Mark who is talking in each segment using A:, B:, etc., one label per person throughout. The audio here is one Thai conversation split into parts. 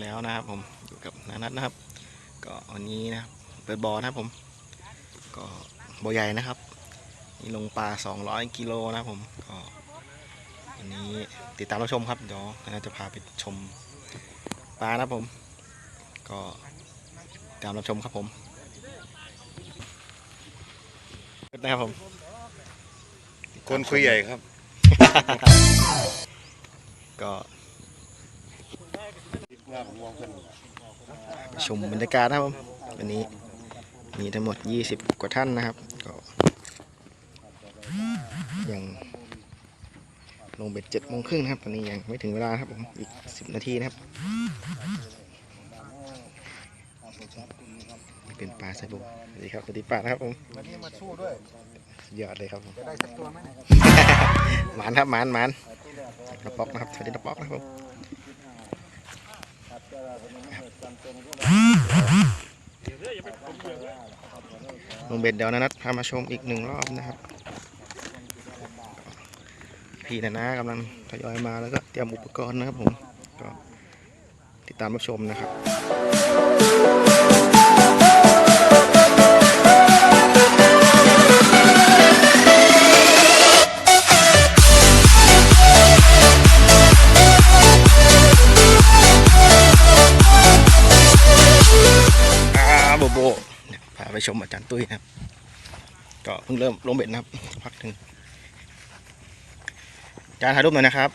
A: กันอีกแล้วนะครับผมอยู่กับนานัทนะครับ ก็วันนี้นะครับเปิดบ่อนะครับผม ก็บ่อใหญ่นะครับนี่ลงปลา 200 กิโลนะครับผมก็วันนี้ติดตามรับชมครับเดี๋ยวนานัทจะพาไปชมปลานะครับผม ก็ติดตามรับชมครับผมนะครับผม
B: คนคุยใหญ่ครับ
A: ก็ ชมบรรยากาศนะครับผมวันนี้มีทั้งหมด 20 กว่าท่านนะครับก็ยังลงเบ็ดเจ็ดโมงครึ่งนะครับตอนนี้ยังไม่ถึงเวลาครับผมอีก 10 นาทีนะครับนี่เป็นปลาไซบุกสวัสดีครับสวัสดีปลานะครับผม
B: วันนี้มาสู้ด้วย
A: สุดยอดเลยครับผม
B: จะได้สักตัวไหม
A: หมานครับหมานหมานนกป๊อกนะครับสวัสดีนกป๊อกนะครับผม ลุงเบ็ดเดี๋ยวนะนัดพามาชมอีกหนึ่งรอบนะครับ พี่นะนะกำลังทยอยมาแล้วก็เตรียมอุปกรณ์นะครับผมก็ติดตามรับชมนะครับ ชมอาจารย์ตุ้ยนะครับ ก็เพิ่งเริ่มลงเบ็ดนะครับ พักหนึ่งอาจารย์ถ่ายรูปหน่อยนะครับ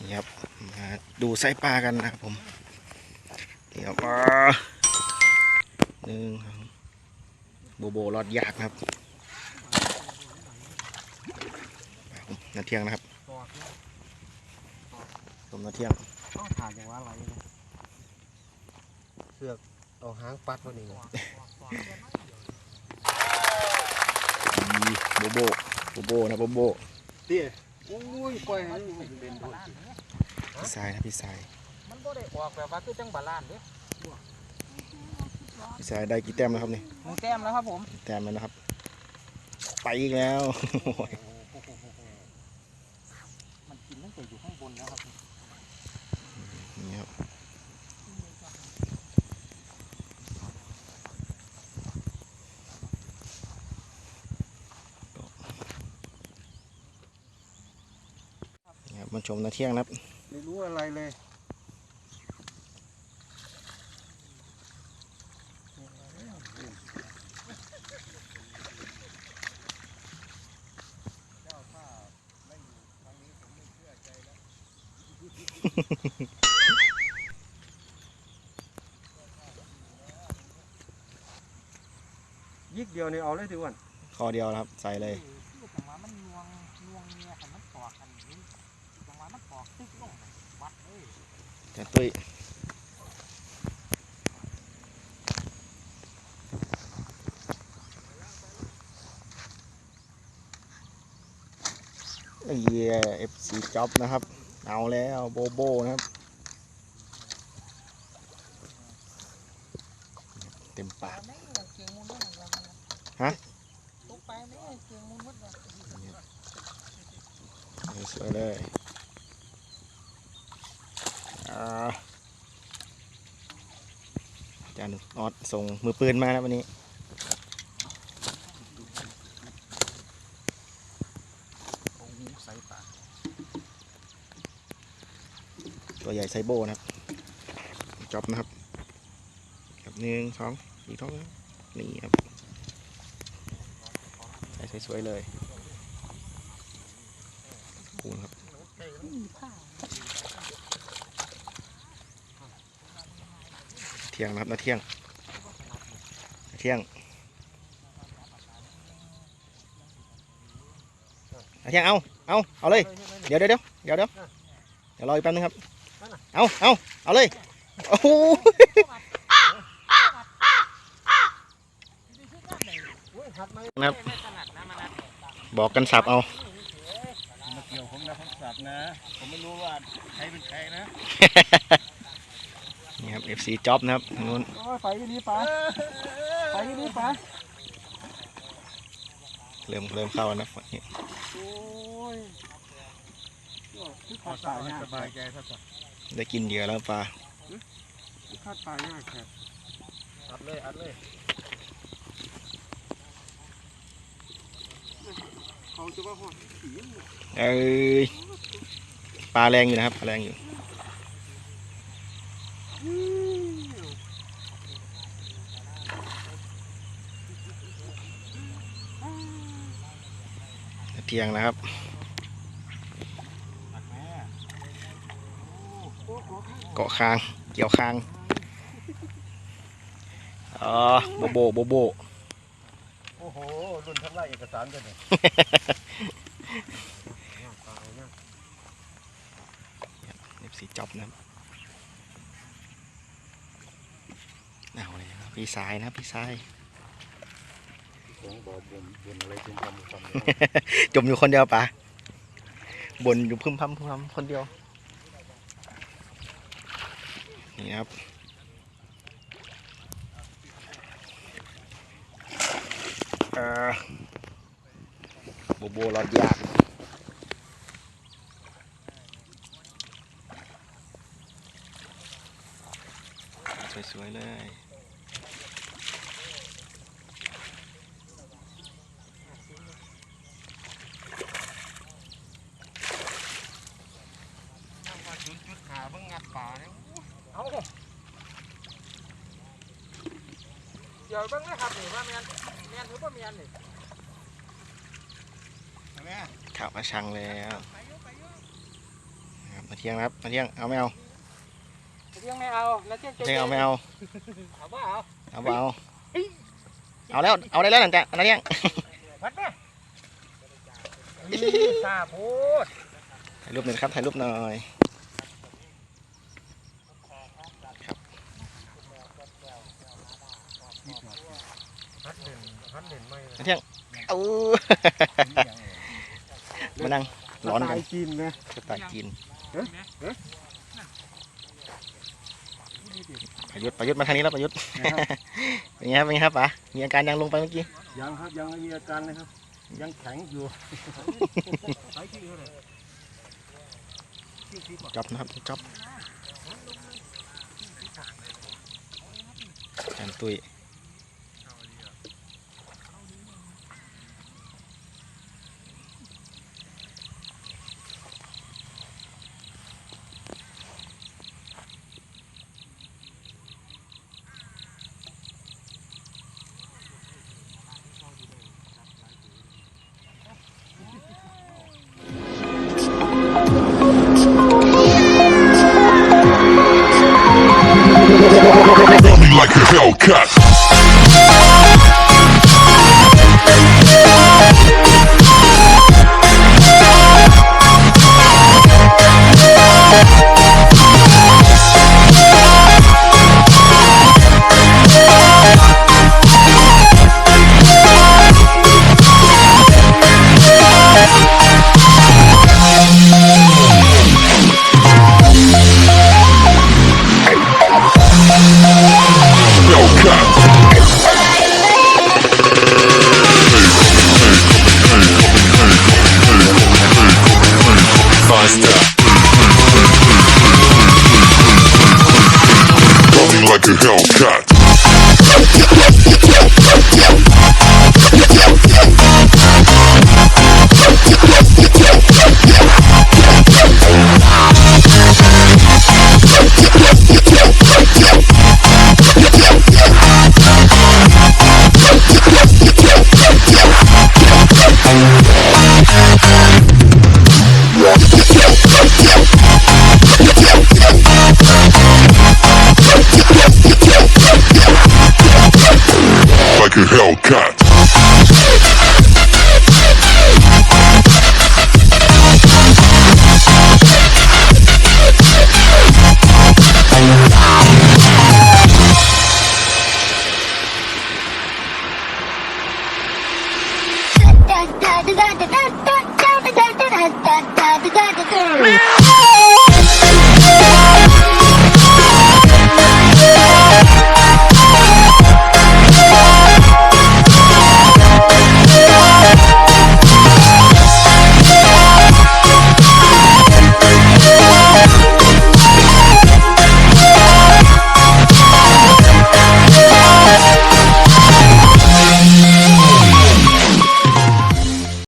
A: นี่ครับมาดูไส้ปลากันนะครับผมนี่ครับหนึ่งโบโบรอดยากนะครับครับผมนาเที่ยงนะครับชมนาเที่ยง
B: ต้องผ่านอย่างว่าอะไรเสือก เอาหางปัดวันนี้ไง
A: โบโบโบโบนะโบโบ
B: เตี้ยโอ้ยปล่อยให้มันเล่นด้วย
A: พี่สายนะพี่สาย
C: มันบ่ได้ออกแบบว่าคือจังบาลานเด้
A: พี่สายได้กี่แต้มแล้วครับนี่
C: หนึ่งแต้มแล้วครับผม
A: แต้มแล้วนะครับ ไปอีกแล้ว
C: มันกินตั้งแต่อยู่ข้างบนแล้วครับ
A: นี่ครับนี่ครับ มาชมนาเที่ยงนะครับ
B: ไม่รู้อะไรเลยยิกเดียวนี่เอาเลยทีวัน
A: คอเดียวนะครับ ใส่เลย
C: จังหวะมันนวงนวงเมียกันมันตอกกันนี่จังหวะมันตอกตึ๊กลงวัดเลย
A: อาจารย์ตุ้ยเยียเอฟซีจ็อบนะครับ เอาแล้วโบโบนะครับ เต็มปาก
C: ไม่เกียงมุนด้วยนะ
A: ฮะ
C: ตกไปไม่เกียงมุนหมดเลย
A: สวยๆเลยอ่าอา จารย์ออดส่งมือปืนมานะวันนี้ ตัวใหญ่ไซโบนะครับจอบนะครับกับหนึ่งสองอีกท้องนี่ครับใส่สวยๆเลยปูนครับ
C: มีผ้า
A: เที่ยงนะครับนาเที่ยงนาเที่ยงนาเที่ยงเอาเอาเอาเลยเดี๋ยวเดี๋ยวเดี๋ยวเดี๋ยวเดี๋ยวเดี๋ยวรออีกแป๊บนึงครับเอาเอาเอาเลยโอ้โห
B: หัดไหม
A: นะครับ
C: ไม่ถนัดนะมันนะ
A: บอกกันสับเอา
B: มาเกี่ยวผมนะผมสับนะ ผมไม่รู้ว่าใครเป็นใครนะ
A: นี่ครับ FC จ็อบนะครับทางนู้น
B: โอ้ยไปที่นี่ปะไปที่นี่ปะ
A: เริ่มเริ่มเข้าแล้วนะฝั่งนี้
B: โอ้ยขอตายสบายใจซะก่อน
A: ได้กินเหยื่อแล้วปลา
B: คาดตายง่ายแค่อัดเลยอัดเลยเขาจะว่าห้องผี
A: เอ้ยปลาแรงอยู่นะครับปลาแรงอยู่ เที่ยงนะครับเกาะคาง เกี่ยวคางอ๋อโบโบโบโบ
B: โอ้โหรุ่นทำลายเอกสารกันเลย
A: เอฟซีจ็อบนะครับเอาเลยครับพี่สายนะครับพี่สาย
B: ของบ่อบนบนอะไรเป็นคำคำ
A: จมอยู่คนเดียวปะบนอยู่พึมพำพึมพำคนเดียว นี่ครับ เออโบโบรอดยากสวยๆเลย
B: จุดจุดขาเพิ่ งงัดป่าเนี่ย
C: เอาเดี๋ยวเบิ่งนะครับนี่ว่าแมนแมนหรือว่าแมนนี่
B: แม่
A: ข่าวมาชังแล้วครับมาเที่ยงนะครับมาเที่ยงเอาไม่เอา
C: เที่ยงไม่เอาแล้วเที่ยง
A: เที่ยงเอาไม่เอา
C: เอาว่าเอา
A: เอาเปล่าเอาแล้วเอาได้แล้วหลังจากอะไรเที่ยง
C: วัดแม่ซาพูด
A: ถ่ายรูปหน่อยนะครับถ่ายรูปหน่อย
B: เด่นฮัดเด่นไม่
A: มาเที่ยงเอามานั่งร้อนกัน
B: จีนนะ
A: สไตล์จีน
B: เอ๊ะเอ๊ะ
A: ประยุทธ์ประยุทธ์มาทางนี้แล้วประยุทธ์เป็นไงครับเป็นไงครับป๋ามีอาการยังลงไปเมื่อกี้
B: ยังครับยังไม่มีอาการเลยครับ ยังแข็งอยู่
A: จ็อบนะครับจ็อบแอนตุย
D: cut. cut.